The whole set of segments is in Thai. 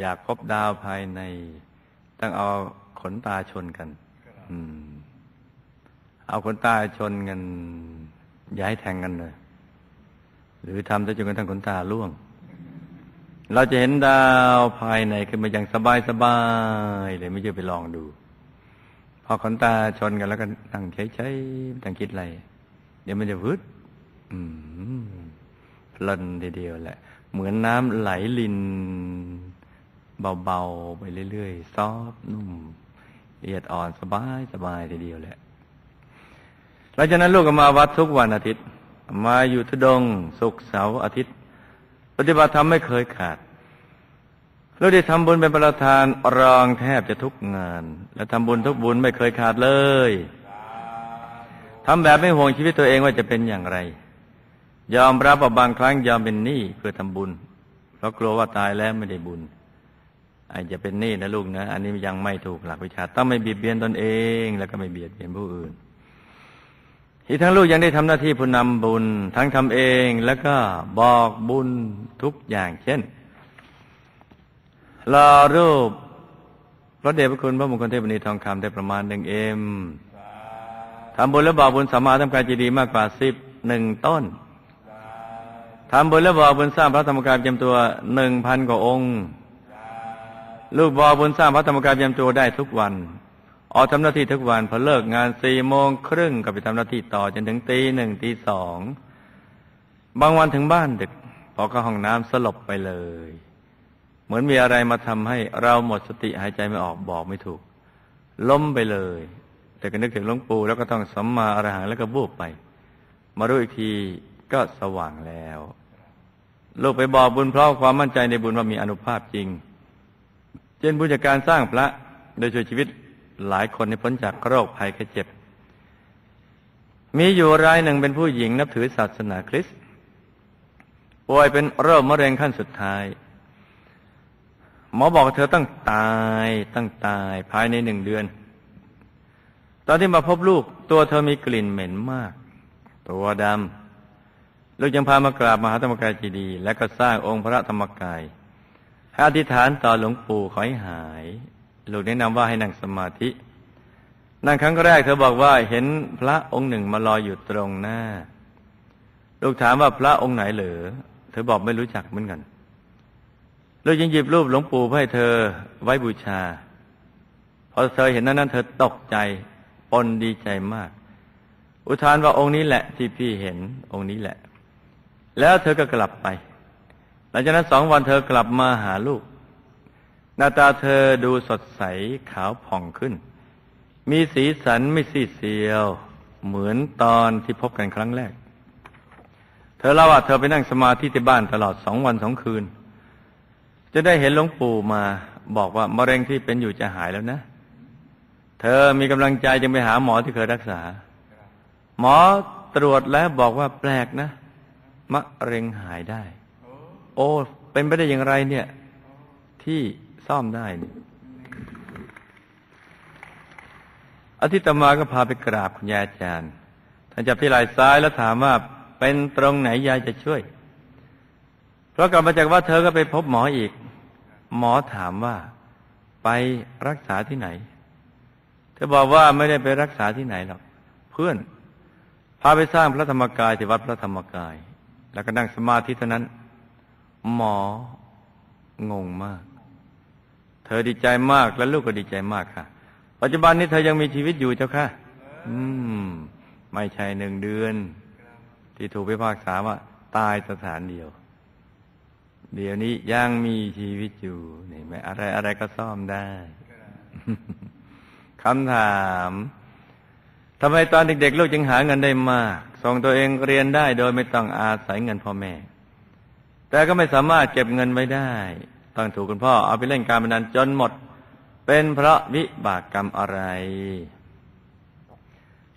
อยากพบดาวภายใน ต้องเอาขนตาชนกัน อืม เอาขนตาชนกันย้ายแทงกันเลย หรือทำซะจนกระทั่งขนตาล่วง เราจะเห็นดาวภายในขึ้นมาอย่างสบายสบายเลยไม่เชื่อไปลองดู พอขนตาชนกันแล้วก็นั่งเฉยๆตั้งคิดอะไร เดี๋ยวมันจะวืดอืมเพลินทีเดียวแหละ เหมือนน้ำไหลลิน เบาๆ ไปเรื่อยๆ ซอฟนุ่มละเอียดอ่อนสบายสบายทีเดียวแหละหลังจากนั้นลูกก็มาวัดทุกวันอาทิตย์ มาอยู่ทุดงศุกร์เสาร์อาทิตย์ ปฏิบัติธรรมไม่เคยขาดเราได้ทำบุญเป็นประธานรองแทบจะทุกงาน และทำบุญทุกบุญไม่เคยขาดเลยทำแบบไม่ห่วงชีวิตตัวเองว่าจะเป็นอย่างไร ยอมรับว่าบางครั้งยอมเป็นหนี้เพื่อทำบุญ เพราะกลัวว่าตายแล้วไม่ได้บุญ อาจจะเป็นหนี้นะลูกนะ อันนี้ยังไม่ถูกหลักวิชา ต้องไม่เบียดเบียนตนเอง แล้วก็ไม่เบียดเบียนผู้อื่น อีกทั้งลูกยังได้ทำหน้าที่ผู้นำบุญ ทั้งทำเองแล้วก็บอกบุญทุกอย่าง เช่นรอรูปพระเดชพระคุณพระมงคลเทพนีทองคำได้ประมาณหนึ่งเอ็มทำบุญและบอกบุญสามาทำการจีดีมากกว่าสิบหนึ่งต้นทำบุญและบอกบุญสร้างพระธรรมกายเตรียมตัวหนึ่งพันกว่าองค์ ลูกบอกบุญสร้างพระธรรมกายเตรียมตัวได้ทุกวัน ออกทำหน้าที่ทุกวันพอเลิกงานสี่โมงครึ่งก็ไปทำหน้าที่ต่อจนถึงตีหนึ่งตีสองบางวันถึงบ้านดึกพอเข้าห้องน้ำสลบไปเลย เหมือนมีอะไรมาทำให้เราหมดสติหายใจไม่ออกบอกไม่ถูก ล้มไปเลย แต่ก็นึกถึงหลวงปู่แล้วก็ต้องสัมมาอรหังแล้วก็บูบไป มารู้อีกทีก็สว่างแล้ว ลูกไปบอกบุญเพราะความมั่นใจในบุญว่ามีอนุภาพจริง ช่นบุญจากการสร้างพระโดยช่วยชีวิตหลายคนในพ้นจากโรคภัยแค่เจ็บ มีอยู่รายหนึ่งเป็นผู้หญิงนับถือศาสนาคริสต์ป่วยเป็นโรคมะเร็งขั้นสุดท้าย หมอบอกเธอต้องตายต้องตายภายในหนึ่งเดือน ตอนที่มาพบลูกตัวเธอมีกลิ่นเหม็นมาก ตัวดำลูกยังพามากราบมหาธรรมกายจีดี และก็สร้างองค์พระธรรมกาย ให้อธิษฐานต่อหลวงปู่ขอให้หายลูกแนะนำว่าให้นั่งสมาธิ นั่งครั้งแรกเธอบอกว่าเห็นพระองค์หนึ่งมาลอยอยู่ตรงหน้า ลูกถามว่าพระองค์ไหนเหรอ เธอบอกไม่รู้จักเหมือนกัน ลูกยังหยิบรูปหลวงปู่ให้เธอไว้บูชา พอเธอเห็นนั้นนั้นเธอตกใจปนดีใจมาก อุทานว่าองค์นี้แหละที่พี่เห็นองค์นี้แหละ แล้วเธอก็กลับไป ลังจากนั้นสองวันเธอกลับมาหาลูก หน้าตาเธอดูสดใสขาวผ่องขึ้น มีสีสันไม่ซีเซียว เหมือนตอนที่พบกันครั้งแรก เธอเล่าว่าเธอไปนั่งสมาธิที่บ้านตลอดสองวันสองคืน จะได้เห็นหลวงปู่มาบอกว่ามะเร็งที่เป็นอยู่จะหายแล้วนะ เธอมีกำลังใจจึงไปหาหมอที่เคยรักษา หมอตรวจแล้วบอกว่าแปลกนะ มะเร็งหายได้ โอ้เป็นไปได้อย่างไรเนี่ย ที่ซ่อมได้นี่อาทิตมาก็พาไปกราบคุณยายอาจารย์ท่านจับที่ไหล่ซ้ายแล้วถามว่าเป็นตรงไหนยายจะช่วย เพราะกลับมาจากว่าเธอก็ไปพบหมออีก หมอถามว่าไปรักษาที่ไหน เธอบอกว่าไม่ได้ไปรักษาที่ไหนหรอกเพื่อน พาไปสร้างพระธรรมกายที่วัดพระธรรมกาย แล้วก็นั่งสมาธิเท่านั้น หมองงมาก เธอดีใจมากและลูกก็ดีใจมากค่ะ ปัจจุบันนี้เธอยังมีชีวิตอยู่เจ้าค่ะ อืม ไม่ใช่หนึ่งเดือน ที่ถูกพิพากษาว่าตายสถานเดียว เดี๋ยวนี้ยังมีชีวิตอยู่นี่ไหมอะไรอะไรก็ซ่อมได้คำถามทำไมตอนเด็กๆลูกจึงหาเงินได้มาก ส่งตัวเองเรียนได้โดยไม่ต้องอาศัยเงินพ่อแม่ แต่ก็ไม่สามารถเก็บเงินไว้ได้ต้องถูกคุณพ่อเอาไปเล่นการพนันจนหมด เป็นเพราะวิบากกรรมอะไร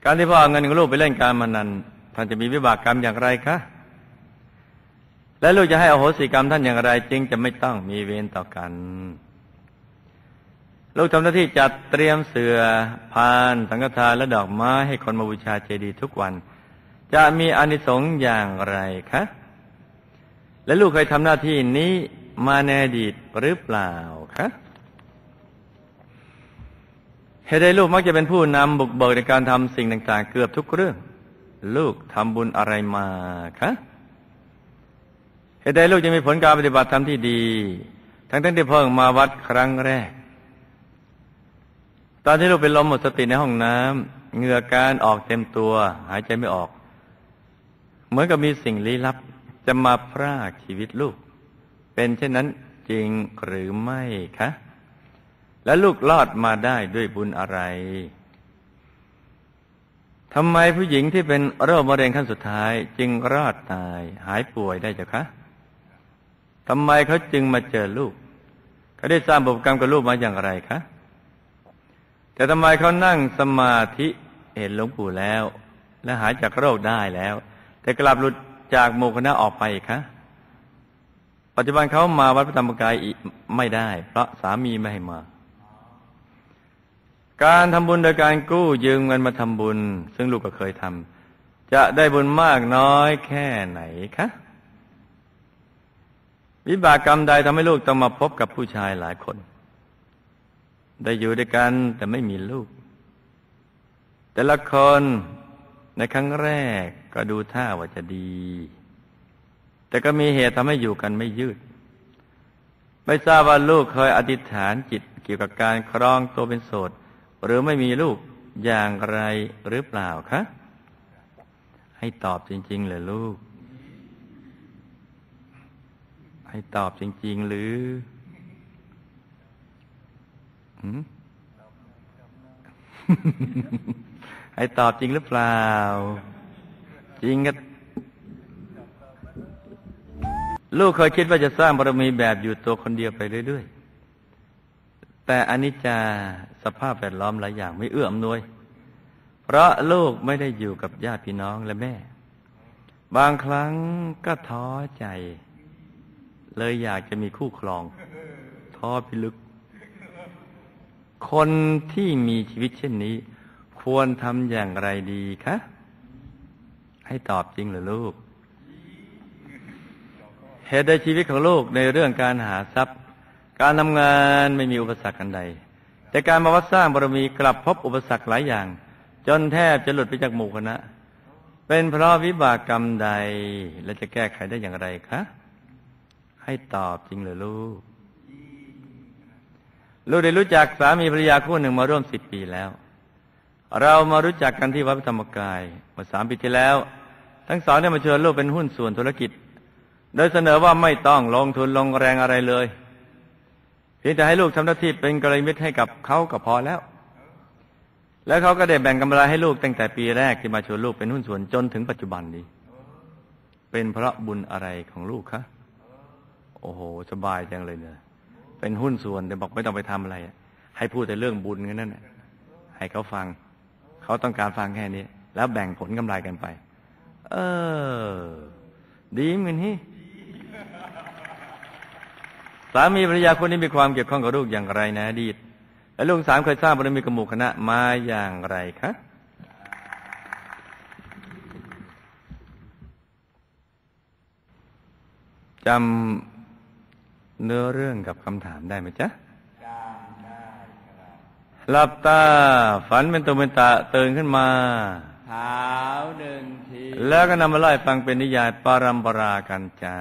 การที่พ่อเอาเงินของลูกไปเล่นการพนันท่านจะมีวิบากกรรมอย่างไรคะและลูกจะให้อโหสิกรรมท่านอย่างไร จึงจะไม่ต้องมีเวรต่อกัน ลูกทำหน้าที่จัดเตรียมเสือพานสังฆทานและดอกไม้ให้คนมาบูชาเจดีย์ทุกวัน จะมีอานิสงส์อย่างไรคะ และลูกเคยทำหน้าที่นี้มาในอดีตหรือเปล่าคะเหตุใดลูกมักจะเป็นผู้นำบุกเบิกในการทำสิ่งต่าง ๆ เกือบทุกเรื่อง ลูกทำบุญอะไรมาคะเหตุใดลูกจะมีผลการปฏิบัติธรรมที่ดี ทั้งทั้งที่เพิ่งมาวัดครั้งแรก ตอนที่ลูกเป็นลมหมดสติในห้องน้ำเหงื่อการออกเต็มตัว หายใจไม่ออก เหมือนกับมีสิ่งลี้ลับ จะมาพรากชีวิตลูก เป็นเช่นนั้นจริงหรือไม่คะ และลูกรอดมาได้ด้วยบุญอะไรทำไมผู้หญิงที่เป็นโรคมะเร็งขั้นสุดท้าย จึงรอดตายหายป่วยได้เจ้าคะทำไมเขาจึงมาเจอลูก เขาได้สร้างบุญกรรมกับลูกมาอย่างไรคะแต่ทำไมเขานั่งสมาธิเห็นหลวงปู่แล้ว และหายจากโรคได้แล้ว แต่กลับหลุด จากโมคณะออกไปคะปัจจุบันเขามาวัดพระธรรมกายไม่ได้ เพราะสามีไม่ให้มา การทำบุญโดยการกู้ยืมเงินมาทำบุญ ซึ่งลูกก็เคยทำจะได้บุญมากน้อยแค่ไหนคะวิบากกรรมใดทำให้ลูกต้องมาพบกับผู้ชายหลายคน ได้อยู่ด้วยกันแต่ไม่มีลูก แต่ละคนในครั้งแรก ก็ดูท่าว่าจะดี แต่ก็มีเหตุทำให้อยู่กันไม่ยืด ไม่ทราบว่าลูกเคยอธิษฐานจิตเกี่ยวกับการครองตัวเป็นโสด หรือไม่มีลูกอย่างไรหรือเปล่าคะ ให้ตอบจริง ๆ เลยลูก ให้ตอบจริง ๆ หรือให้ตอบจริงหรือเปล่า จริงก็ลูกเคยคิดว่าจะสร้างบารมีแบบอยู่ตัวคนเดียวไปเรื่อย ๆ แต่อนิจจาสภาพแวดล้อมหลายอย่างไม่เอื้ออำนวย เพราะลูกไม่ได้อยู่กับญาติพี่น้องและแม่ บางครั้งก็ท้อใจ เลยอยากจะมีคู่ครอง ท้อพิลึก คนที่มีชีวิตเช่นนี้ ควรทำอย่างไรดีคะ ให้ตอบจริงหรือลูก เหตุใดชีวิตของลูกในเรื่องการหาทรัพย์ การทำงานไม่มีอุปสรรคอันใด แต่การมาวัดสร้างบารมีกลับพบอุปสรรคหลายอย่าง จนแทบจะหลุดไปจากหมู่คณะ เป็นเพราะวิบากกรรมใด และจะแก้ไขได้อย่างไรคะ ให้ตอบจริงหรือลูก ลูกได้รู้จักสามีภรรยาคู่หนึ่งมาร่วมสิบปีแล้ว เรามารู้จักกันที่วัดธรรมกายเมื่อสามปีที่แล้ว ทั้งสองได้มาเชิญลูกเป็นหุ้นส่วนธุรกิจ โดยเสนอว่าไม่ต้องลงทุนลงแรงอะไรเลย เพียงแต่ให้ลูกทำหน้าที่เป็นกระมิตรให้กับเขาก็พอแล้ว แล้วเขาก็ได้แบ่งกำไรให้ลูกตั้งแต่ปีแรกที่มาชวนลูกเป็นหุ้นส่วนจนถึงปัจจุบันนี้ เป็นเพราะบุญอะไรของลูกคะโอ้โหสบายจังเลยเนี่ยเป็นหุ้นส่วนแต่บอกไม่ต้องไปทำอะไรให้พูดแต่เรื่องบุญแค่นั้นแหละให้เขาฟัง เขาต้องการฟังแค่นี้ แล้วแบ่งผลกำไรกันไป เออ ดีเหมือนที่สามีภรรยาคนนี้มีความเกี่ยวข้องกับลูกอย่างไรนอดีตและลูกสามเคยสร้างบารมีกับหมูคณะมาอย่างไรคะจำเนื้อเรื่องกับคำถามได้ไหมจ๊ะ หลับตา ฝันเป็นตัวเป็นตาตื่นขึ้นมาเท้าหนึ่งทีแล้วก็นำมาไล่ฟังเป็นนิยายปารัมปรากันจ้า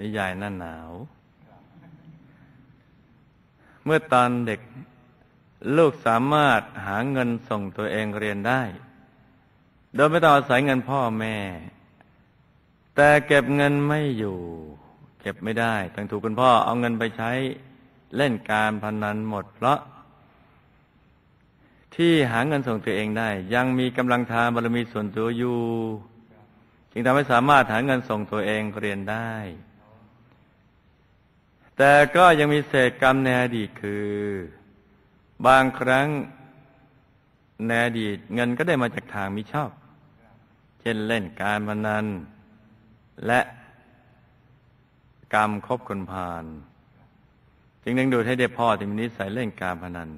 นิยายหน้าหนาว เมื่อตอนเด็กลูกสามารถหาเงินส่งตัวเองเรียนได้ โดยไม่ต้องอาศัยเงินพ่อแม่ แต่เก็บเงินไม่อยู่ เก็บไม่ได้ต้องถูกคุณพ่อเอาเงินไปใช้ เล่นการพนันหมด เพราะ ที่หาเงินส่งตัวเองได้ ยังมีกำลังทานบารมีส่วนตัวอยู่ จึงทำให้สามารถหาเงินส่งตัวเองเรียนได้ แต่ก็ยังมีเศษกรรมในอดีตคือ บางครั้งในอดีตเงินก็ได้มาจากทางมิชอบ เช่นเล่นการพนันและกรรมคบคนพาล จึงดึงดูดให้เด็กพ่อที่มีนิสัยเล่นการพนัน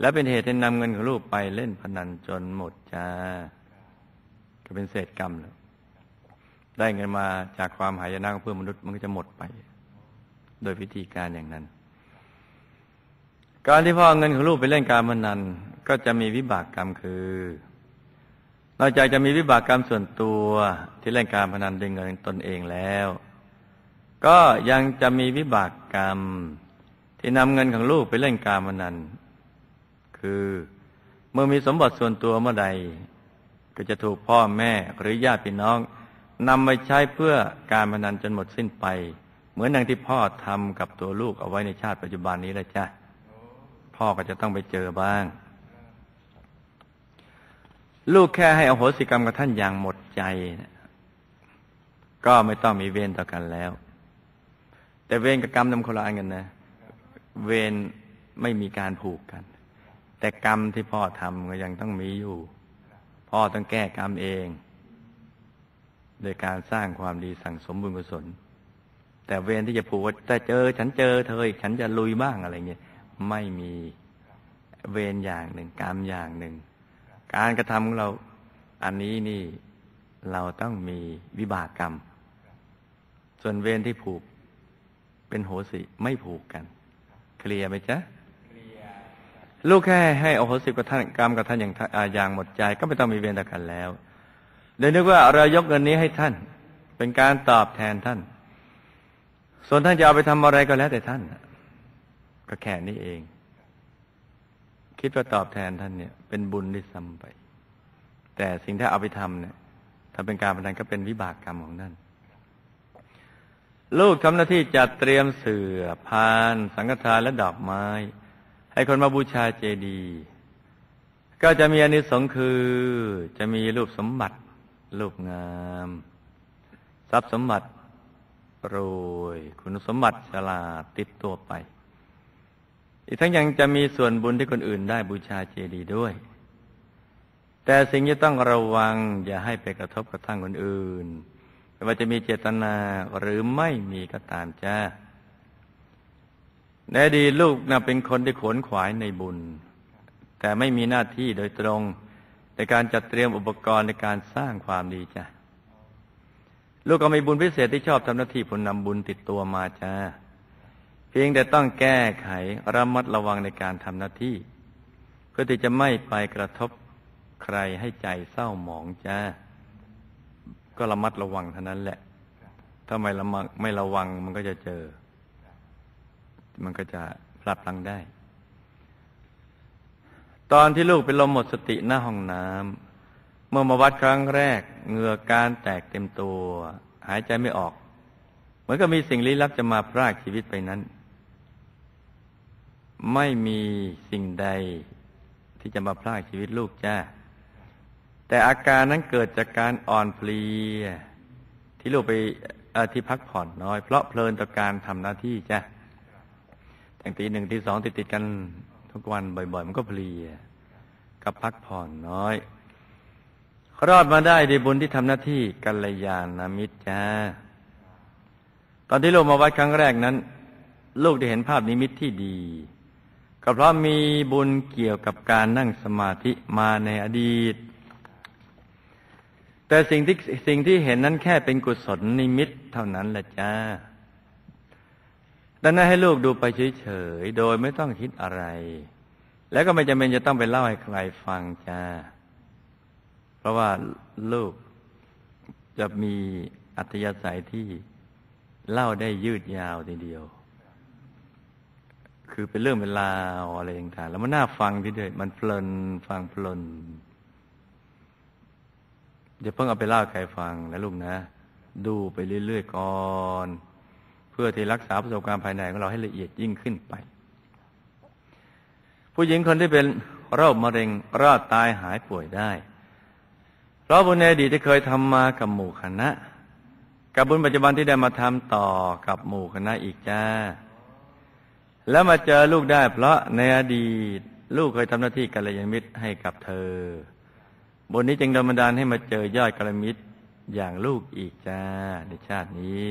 และเป็นเหตุให้นำเงินของลูกไปเล่นพนันจนหมดจ้าก็เป็นเศษกรรมแล้วได้เงินมาจากความหายนะของเพื่อนมนุษย์มันก็จะหมดไป โดยวิธีการอย่างนั้น การที่พ่อเงินของลูกไปเล่นการพนันก็จะมีวิบากกรรมคือนอกจากจะมีวิบากกรรมส่วนตัวที่เล่นการพนันด้วยเงินตนเองแล้ว ก็ยังจะมีวิบากกรรม ที่นำเงินของลูกไปเล่นการพนันคือเมื่อมีสมบัติส่วนตัวเมื่อใด ก็จะถูกพ่อแม่หรือญาติพี่น้องนำไปใช้เพื่อการพนันจนหมดสิ้นไป เหมือนอย่างที่พ่อทำกับตัวลูกเอาไว้ในชาติปัจจุบันนี้แหละจ้ะพ่อก็จะต้องไปเจอบ้าง ลูกแค่ให้อโหสิกรรมกับท่านอย่างหมดใจ ก็ไม่ต้องมีเวรต่อกันแล้ว แต่เวรกับกรรมนำคนละอันกันนะ เวรไม่มีการผูกกัน แต่กรรมที่พ่อทำก็ยังต้องมีอยู่ พ่อต้องแก้กรรมเอง โดยการสร้างความดีสั่งสมบุญกุศล แต่เวรที่จะผูกว่าถ้าเจอ ฉันเจอเธอฉันจะลุยบ้างอะไรเงี้ยไม่มีเวรอย่างหนึ่งกรรมอย่างหนึ่ง การกระทำของเราอันนี้นี่เราต้องมีวิบากกรรม ส่วนเวรที่ผูก เป็นโหสิไม่ผูกกัน เคลียร์ไหมจ๊ะลูกแค่ให้อโหสิกับท่านกรรมกับท่านอย่างอย่างหมดใจ ก็ไม่ต้องมีเวรต่อกันแล้วเดี๋ยวนึกว่าเรายกเงินนี้ให้ท่าน เป็นการตอบแทนท่าน ส่วนท่านจะเอาไปทำอะไรก็แล้วแต่ท่าน ก็แค่นี้เอง คิดว่าตอบแทนท่านเนี่ย เป็นบุญที่ซ้ำไป แต่สิ่งที่เอาไปทำเนี่ยถ้าเป็นการพนันก็เป็นวิบากกรรมของท่าน ลูกทำหน้าที่จัดเตรียมเสือ่อพาน สังฆทานและดอกไม้ ให้คนมาบูชาเจดีย์ก็จะมีอนิสงค์คือ จะมีรูปสมบัติ รูปงาม ทรัพย์สมบัติรวยคุณสมบัติฉลาดติดตัวไป อีกทั้งยังจะมีส่วนบุญที่คนอื่นได้บูชาเจดีย์ด้วย แต่สิ่งที่ต้องระวังอย่าให้ไปกระทบกระทั่งคนอื่น ไม่ว่าจะมีเจตนาหรือไม่มีก็ตามจ้าในอดีลูกนะเป็นคนที่ขวนขวายในบุญ แต่ไม่มีหน้าที่โดยตรง ในการจัดเตรียมอุปกรณ์ในการสร้างความดีจ้ะลูกก็มีบุญพิเศษที่ชอบทำหน้าที่ผลนำบุญติดตัวมาจ้าเพียงแต่ต้องแก้ไขระมัดระวังในการทำหน้าที่ เพื่อที่จะไม่ไปกระทบใครให้ใจเศร้าหมองจ้า ก็ระมัดระวังเท่านั้นแหละ ถ้าไม่ระมังไม่ระวังมันก็จะเจอ มันก็จะพลัดพลังได้ ตอนที่ลูกเป็นลมหมดสติหน้าห้องน้ำเมื่อมาวัดครั้งแรกเหงื่อการแตกเต็มตัว หายใจไม่ออก เหมือนกับมีสิ่งลี้ลับจะมาพรากชีวิตไปนั้น ไม่มีสิ่งใดที่จะมาพรากชีวิตลูกจ้า แต่อาการนั้นเกิดจากการอ่อนเพลีย ที่ลูกไปที่พักผ่อนน้อย เพราะเพลินต่อการทำหน้าที่จ้าตั้งตีหนึ่งตีสองติดติดกันทุกวันบ่อย ๆ มันก็เพลีย กับพักผ่อนน้อยรอดมาได้ด้วยบุญที่ทำหน้าที่กัลยาณมิตรจ้าตอนที่ลูกมาวัดครั้งแรกนั้น ลูกได้เห็นภาพนิมิตที่ดี ก็เพราะมีบุญเกี่ยวกับการนั่งสมาธิมาในอดีต แต่สิ่งที่สิ่งที่เห็นนั้นแค่เป็นกุศลนิมิตเท่านั้นแหละจ้าดังนั้นให้ลูกดูไปเฉยๆ โดยไม่ต้องคิดอะไร แล้วก็ไม่จำเป็นจะต้องไปเล่าให้ใครฟังจ้า เพราะว่าลูกจะมีอัธยาศัยที่เล่าได้ยืดยาวทีเดียว คือเป็นเรื่องเป็นราวอะไรต่างๆ แล้วมันน่าฟังทีเดียวมันเพลินฟังเพลิน อย่าเพิ่งเอาไปเล่าใครฟังนะลูกนะ ดูไปเรื่อยๆก่อน เพื่อที่รักษาประสบการณ์ภายในของเราให้ละเอียดยิ่งขึ้นไป ผู้หญิงคนที่เป็นโรคมะเร็งรอดตายหายป่วยได้ เพราะบุญในอดีตที่เคยทำมากับหมู่คณะ กับบุญปัจจุบันที่ได้มาทำต่อกับหมู่คณะอีกจ้า แล้วมาเจอลูกได้ เพราะในอดีตลูกเคยทำหน้าที่กัลยาณมิตรให้กับเธอ บนนี้จึงดลบันดาลให้มาเจอยอดกัลมิตรอย่างลูกอีกจ้าในชาตินี้